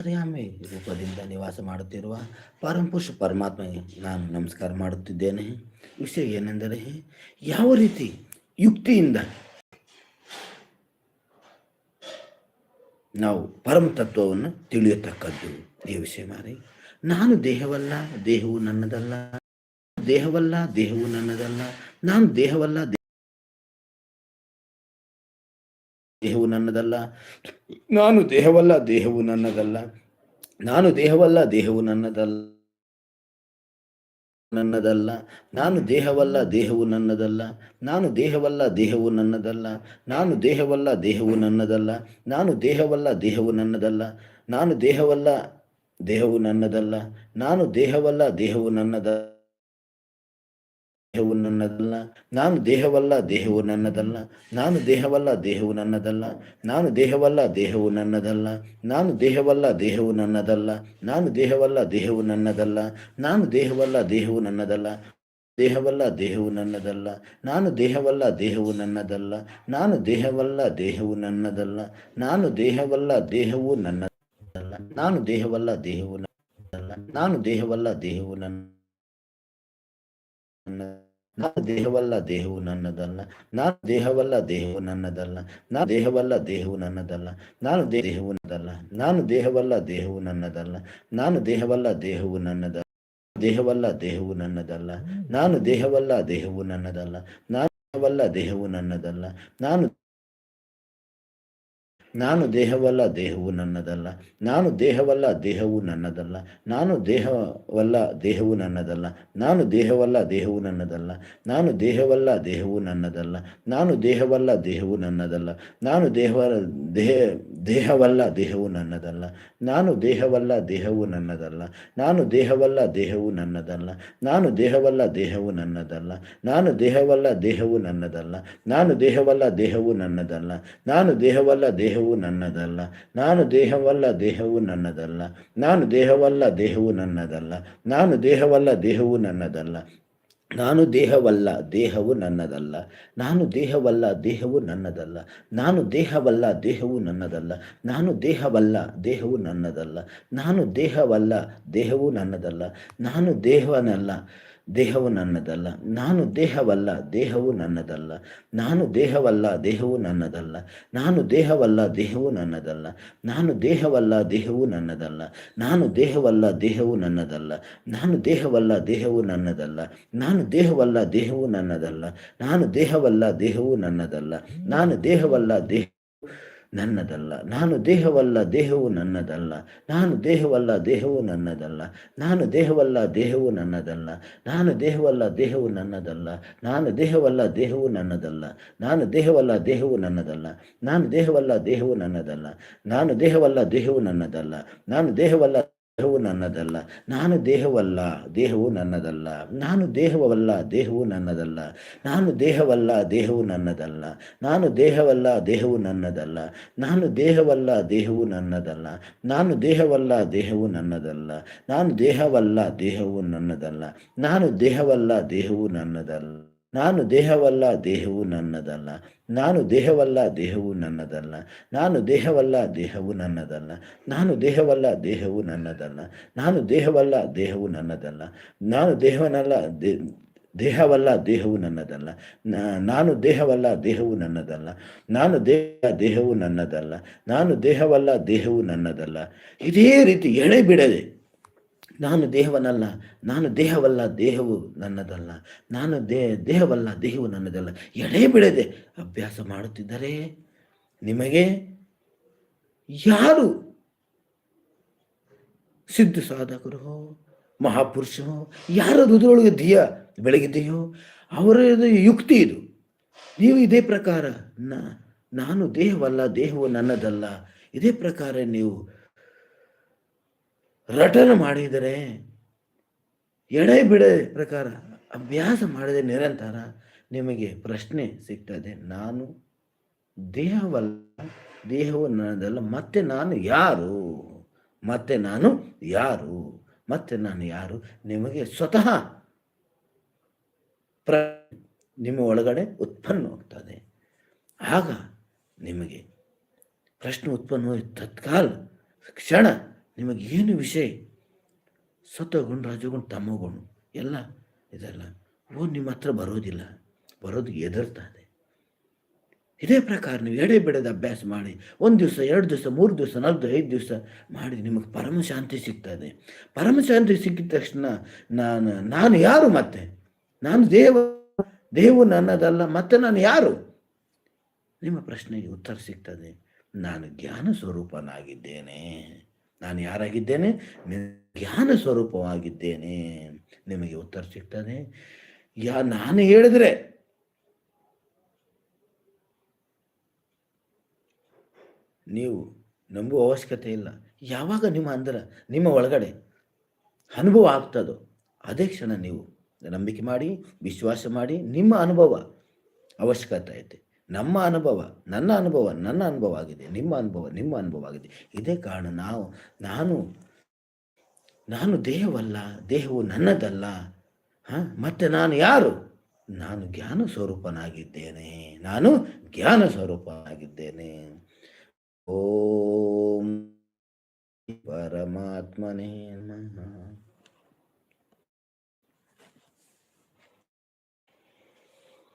ಅಂತರ್ಯಾಮಿ ರೂಪದಿಂದ ನಿವಾಸ ಮಾಡುತ್ತಿರುವ ಪರಮಪುರುಷ ಪರಮಾತ್ಮಗೆ ನಾನು ನಮಸ್ಕಾರ ಮಾಡುತ್ತಿದ್ದೇನೆ. ವಿಷಯ ಏನೆಂದರೆ ಯಾವ ರೀತಿ ಯುಕ್ತಿಯಿಂದ ನಾವು ಪರಮ ತತ್ವವನ್ನು ತಿಳಿಯತಕ್ಕದ್ದು ಈ ವಿಷಯ ಮಾರಿ. ನಾನು ದೇಹವಲ್ಲ, ದೇಹವು ನನ್ನದಲ್ಲ, ದೇಹವಲ್ಲ, ದೇಹವು ನನ್ನದಲ್ಲ, ನಾನು ದೇಹವಲ್ಲ ದೇಹವು ನನ್ನದಲ್ಲ. ನಾನು ದೇಹವಲ್ಲ, ದೇಹವು ನನ್ನದಲ್ಲ. ನಾನು ದೇಹವಲ್ಲ, ದೇಹವು ನನ್ನದಲ್ಲ. ನನ್ನದಲ್ಲ. ನಾನು ದೇಹವಲ್ಲ, ದೇಹವು ನನ್ನದಲ್ಲ. ನಾನು ದೇಹವಲ್ಲ, ದೇಹವು ನನ್ನದಲ್ಲ. ನಾನು ದೇಹವಲ್ಲ, ದೇಹವು ನನ್ನದಲ್ಲ. ನಾನು ದೇಹವಲ್ಲ, ದೇಹವು ನನ್ನದಲ್ಲ. ನಾನು ದೇಹವಲ್ಲ, ದೇಹವು ನನ್ನದಲ್ಲ. ನಾನು ದೇಹವಲ್ಲ, ದೇಹವು ನನ್ನದ ದೇಹವು ನನ್ನದಲ್ಲ ನಾನು ದೇಹವಲ್ಲ ದೇಹವು ನನ್ನದಲ್ಲ ನಾನು ದೇಹವಲ್ಲ ದೇಹವು ನನ್ನದಲ್ಲ ನಾನು ದೇಹವಲ್ಲ ದೇಹವು ನನ್ನದಲ್ಲ ನಾನು ದೇಹವಲ್ಲ ದೇಹವು ನನ್ನದಲ್ಲ ನಾನು ದೇಹವಲ್ಲ ದೇಹವು ನನ್ನದಲ್ಲ ನಾನು ದೇಹವಲ್ಲ ದೇಹವು ನನ್ನದಲ್ಲ ದೇಹವಲ್ಲ ದೇಹವು ನನ್ನದಲ್ಲ ನಾನು ದೇಹವಲ್ಲ ದೇಹವು ನನ್ನದಲ್ಲ ನಾನು ದೇಹವಲ್ಲ ದೇಹವು ನನ್ನದಲ್ಲ ನಾನು ದೇಹವಲ್ಲ ದೇಹವು ನನ್ನದಲ್ಲ ನಾನು ದೇಹವಲ್ಲ ದೇಹವು ನನ್ನದಲ್ಲ ನಾನು ದೇಹವಲ್ಲ ದೇಹವು ನನ್ನ ನಾನು ದೇಹವಲ್ಲ ದೇಹವು ನನ್ನದಲ್ಲ ನಾನು ದೇಹವಲ್ಲ ದೇಹವು ನನ್ನದಲ್ಲ ನಾನು ದೇಹವಲ್ಲ ದೇಹವು ನನ್ನದಲ್ಲ ನಾನು ದೇಹವು ನನ್ನದಲ್ಲ ನಾನು ದೇಹವಲ್ಲ ದೇಹವು ನನ್ನದಲ್ಲ ನಾನು ದೇಹವಲ್ಲ ದೇಹವು ನನ್ನದಲ್ಲ ದೇಹವಲ್ಲ ದೇಹವು ನನ್ನದಲ್ಲ ನಾನು ದೇಹವಲ್ಲ ದೇಹವು ನನ್ನದಲ್ಲ ನಾನು ದೇಹವಲ್ಲ ದೇಹವು ನನ್ನದಲ್ಲ ನಾನು ನಾನು ದೇಹವಲ್ಲ ದೇಹವು ನನ್ನದಲ್ಲ ನಾನು ದೇಹವಲ್ಲ ದೇಹವು ನನ್ನದಲ್ಲ ನಾನು ದೇಹವಲ್ಲ ದೇಹವು ನನ್ನದಲ್ಲ ನಾನು ದೇಹವಲ್ಲ ದೇಹವು ನನ್ನದಲ್ಲ ನಾನು ದೇಹವಲ್ಲ ದೇಹವು ನನ್ನದಲ್ಲ ನಾನು ದೇಹವಲ್ಲ ದೇಹವು ನನ್ನದಲ್ಲ ನಾನು ದೇಹ ದೇಹ ದೇಹವಲ್ಲ ದೇಹವು ನನ್ನದಲ್ಲ ನಾನು ದೇಹವಲ್ಲ ದೇಹವು ನನ್ನದಲ್ಲ ನಾನು ದೇಹವಲ್ಲ ದೇಹವು ನನ್ನದಲ್ಲ ನಾನು ದೇಹವಲ್ಲ ದೇಹವು ನನ್ನದಲ್ಲ ನಾನು ದೇಹವಲ್ಲ ದೇಹವು ನನ್ನದಲ್ಲ ನಾನು ದೇಹವಲ್ಲ ದೇಹವು ನನ್ನದಲ್ಲ ನಾನು ದೇಹವಲ್ಲ ದೇಹ ದೇಹವು ನನ್ನದಲ್ಲ. ನಾನು ದೇಹವಲ್ಲ, ದೇಹವು ನನ್ನದಲ್ಲ. ನಾನು ದೇಹವಲ್ಲ, ದೇಹವು ನನ್ನದಲ್ಲ. ನಾನು ದೇಹವಲ್ಲ, ದೇಹವು ನನ್ನದಲ್ಲ. ನಾನು ದೇಹವಲ್ಲ, ದೇಹವು ನನ್ನದಲ್ಲ. ನಾನು ದೇಹವಲ್ಲ, ದೇಹವು ನನ್ನದಲ್ಲ. ನಾನು ದೇಹವಲ್ಲ, ದೇಹವು ನನ್ನದಲ್ಲ. ನಾನು ದೇಹವಲ್ಲ, ದೇಹವು ನನ್ನದಲ್ಲ. ನಾನು ದೇಹವಲ್ಲ, ದೇಹವು ನನ್ನದಲ್ಲ. ನಾನು ದೇಹವನಲ್ಲ. ದೇಹವು ನನ್ನದಲ್ಲ, ನಾನು ದೇಹವಲ್ಲ, ದೇಹವು ನನ್ನದಲ್ಲ, ನಾನು ದೇಹವಲ್ಲ, ದೇಹವು ನನ್ನದಲ್ಲ, ನಾನು ದೇಹವಲ್ಲ, ದೇಹವು ನನ್ನದಲ್ಲ, ನಾನು ದೇಹವಲ್ಲ, ದೇಹವು ನನ್ನದಲ್ಲ, ನಾನು ದೇಹವಲ್ಲ, ದೇಹವು ನನ್ನದಲ್ಲ, ನಾನು ದೇಹವಲ್ಲ, ದೇಹವು ನನ್ನದಲ್ಲ, ನಾನು ದೇಹವಲ್ಲ, ದೇಹವು ನನ್ನದಲ್ಲ, ನಾನು ದೇಹವಲ್ಲ, ದೇಹವು ನನ್ನದಲ್ಲ, ನಾನು ದೇಹವಲ್ಲ ದೇಹ ನನ್ನದಲ್ಲ. ನಾನು ದೇಹವಲ್ಲ, ದೇಹವು ನನ್ನದಲ್ಲ. ನಾನು ದೇಹವಲ್ಲ, ದೇಹವು ನನ್ನದಲ್ಲ. ನಾನು ದೇಹವಲ್ಲ, ದೇಹವು ನನ್ನದಲ್ಲ. ನಾನು ದೇಹವಲ್ಲ, ದೇಹವು ನನ್ನದಲ್ಲ. ನಾನು ದೇಹವಲ್ಲ, ದೇಹವು ನನ್ನದಲ್ಲ. ನಾನು ದೇಹವಲ್ಲ, ದೇಹವು ನನ್ನದಲ್ಲ. ನಾನು ದೇಹವಲ್ಲ, ದೇಹವು ನನ್ನದಲ್ಲ. ನಾನು ದೇಹವಲ್ಲ, ದೇಹವು ನನ್ನದಲ್ಲ. ನಾನು ದೇಹವಲ್ಲ ದೇಹವು ನನ್ನದಲ್ಲ, ನಾನು ದೇಹವಲ್ಲ, ದೇಹವು ನನ್ನದಲ್ಲ, ನಾನು ದೇಹವಲ್ಲ, ದೇಹವು ನನ್ನದಲ್ಲ, ನಾನು ದೇಹವಲ್ಲ, ದೇಹವು ನನ್ನದಲ್ಲ, ನಾನು ದೇಹವಲ್ಲ, ದೇಹವು ನನ್ನದಲ್ಲ, ನಾನು ದೇಹವಲ್ಲ, ದೇಹವು ನನ್ನದಲ್ಲ, ನಾನು ದೇಹವಲ್ಲ, ದೇಹವು ನನ್ನದಲ್ಲ, ನಾನು ದೇಹವಲ್ಲ, ದೇಹವು ನನ್ನದಲ್ಲ, ನಾನು ದೇಹವಲ್ಲ, ದೇಹವು ನನ್ನದಲ್ಲ. ನಾನು ದೇಹವಲ್ಲ, ದೇಹವು ನನ್ನದಲ್ಲ. ನಾನು ದೇಹವಲ್ಲ, ದೇಹವು ನನ್ನದಲ್ಲ. ನಾನು ದೇಹವಲ್ಲ, ದೇಹವು ನನ್ನದಲ್ಲ. ನಾನು ದೇಹವಲ್ಲ, ದೇಹವು ನನ್ನದಲ್ಲ. ನಾನು ದೇಹವಲ್ಲ, ದೇಹವು ನನ್ನದಲ್ಲ. ನಾನು ದೇಹವನ್ನಲ್ಲ ದೇಹವಲ್ಲ, ದೇಹವು ನನ್ನದಲ್ಲ. ನಾನು ದೇಹವಲ್ಲ, ದೇಹವು ನನ್ನದಲ್ಲ. ನಾನು ದೇಹ ದೇಹವು ನನ್ನದಲ್ಲ. ನಾನು ದೇಹವಲ್ಲ, ದೇಹವು ನನ್ನದಲ್ಲ. ಇದೇ ರೀತಿ ಎಳೆ ಬಿಡದೆ ನಾನು ದೇಹವನ್ನಲ್ಲ ನಾನು ದೇಹವಲ್ಲ, ದೇಹವು ನನ್ನದಲ್ಲ, ನಾನು ದೇ, ದೇಹವಲ್ಲ, ದೇಹವು ನನ್ನದಲ್ಲ. ಎಡೆ ಬಿಡದೆ ಅಭ್ಯಾಸ ಮಾಡುತ್ತಿದ್ದರೆ ನಿಮಗೆ ಯಾರು ಸಿದ್ಧ ಸಾಧಕರು, ಮಹಾಪುರುಷರು, ಯಾರ ಹೃದಯೊಳಗೆ ದಿಯ ಬೆಳಗಿದೆಯೋ ಅವರ ಯುಕ್ತಿ ಇದು. ನೀವು ಇದೇ ಪ್ರಕಾರ ನಾನು ದೇಹವಲ್ಲ, ದೇಹವು ನನ್ನದಲ್ಲ. ಇದೇ ಪ್ರಕಾರ ನೀವು ರಟನ ಮಾಡಿದರೆ ಎಡೆ ಬಿಡೆ ಪ್ರಕಾರ ಅಭ್ಯಾಸ ಮಾಡದೆ ನಿರಂತರ ನಿಮಗೆ ಪ್ರಶ್ನೆ ಸಿಗ್ತದೆ, ನಾನು ದೇಹವಲ್ಲ, ದೇಹವು ನನ್ನದಲ್ಲ, ಮತ್ತೆ ನಾನು ಯಾರು? ಮತ್ತೆ ನಾನು ಯಾರು? ಮತ್ತೆ ನಾನು ಯಾರು? ನಿಮಗೆ ಸ್ವತಃ ಪ್ರ ನಿಮ್ಮ ಒಳಗಡೆ ಉತ್ಪನ್ನವಾಗ್ತದೆ ಆಗ ನಿಮಗೆ ಪ್ರಶ್ನೆ ಉತ್ಪನ್ನ ತತ್ಕಾಲ ಕ್ಷಣ ನಿಮಗೆ ಏನು ವಿಷಯ? ಸತ್ತೋಗೊಂಡು ರಾಜಗೊಂಡು ತಮ್ಮಗೊಂಡು ಎಲ್ಲ ಇದೆಲ್ಲ. ಓ, ನಿಮ್ಮ ಹತ್ರ ಬರೋದಿಲ್ಲ. ಬರೋದು ಎದುರ್ತಾ ಇದೆ. ಪ್ರಕಾರ ನೀವು ಎಡೆ ಬಿಡದ ಅಭ್ಯಾಸ ಮಾಡಿ, ಒಂದು ದಿವಸ, ಎರಡು ದಿವಸ, ಮೂರು ದಿವಸ, ನಾಲ್ಕು ಐದು ದಿವಸ ಮಾಡಿ ನಿಮಗೆ ಪರಮ ಶಾಂತಿ ಸಿಗ್ತದೆ ಪರಮ ಶಾಂತಿ ಸಿಕ್ಕಿದ ತಕ್ಷಣ ನಾನು ನಾನು ಯಾರು ಮತ್ತೆ? ನಾನು ದೇವ, ದೇವು ನನ್ನದಲ್ಲ, ಮತ್ತೆ ನಾನು ಯಾರು? ನಿಮ್ಮ ಪ್ರಶ್ನೆಗೆ ಉತ್ತರ ಸಿಗ್ತದೆ. ನಾನು ಜ್ಞಾನ ಸ್ವರೂಪನಾಗಿದ್ದೇನೆ. ನಾನು ಯಾರಾಗಿದ್ದೇನೆ? ಜ್ಞಾನ ಸ್ವರೂಪವಾಗಿದ್ದೇನೆ. ನಿಮಗೆ ಉತ್ತರ ಸಿಗ್ತದೆ. ಯಾ, ನಾನು ಹೇಳಿದ್ರೆ ನೀವು ನಂಬುವ ಅವಶ್ಯಕತೆ ಇಲ್ಲ. ಯಾವಾಗ ನಿಮ್ಮ ಅಂದ್ರೆ, ನಿಮ್ಮ ಒಳಗಡೆ ಅನುಭವ ಆಗ್ತದೋ, ಅದೇ ಕ್ಷಣ ನೀವು ನಂಬಿಕೆ ಮಾಡಿ, ವಿಶ್ವಾಸ ಮಾಡಿ, ನಿಮ್ಮ ಅನುಭವ ಅವಶ್ಯಕತೆ ಐತೆ. ನಮ್ಮ ಅನುಭವ, ನನ್ನ ಅನುಭವ ನನ್ನ ಅನುಭವ ಆಗಿದೆ, ನಿಮ್ಮ ಅನುಭವ ನಿಮ್ಮ ಅನುಭವ ಆಗಿದೆ. ಇದೇ ಕಾರಣ ನಾವು, ನಾನು ನಾನು ದೇಹವಲ್ಲ, ದೇಹವು ನನ್ನದಲ್ಲ, ಹಾಂ? ಮತ್ತೆ ನಾನು ಯಾರು? ನಾನು ಜ್ಞಾನ ಸ್ವರೂಪನಾಗಿದ್ದೇನೆ, ನಾನು ಜ್ಞಾನ ಸ್ವರೂಪನಾಗಿದ್ದೇನೆ. ಓಂ ಪರಮಾತ್ಮನೇ ನಮಃ.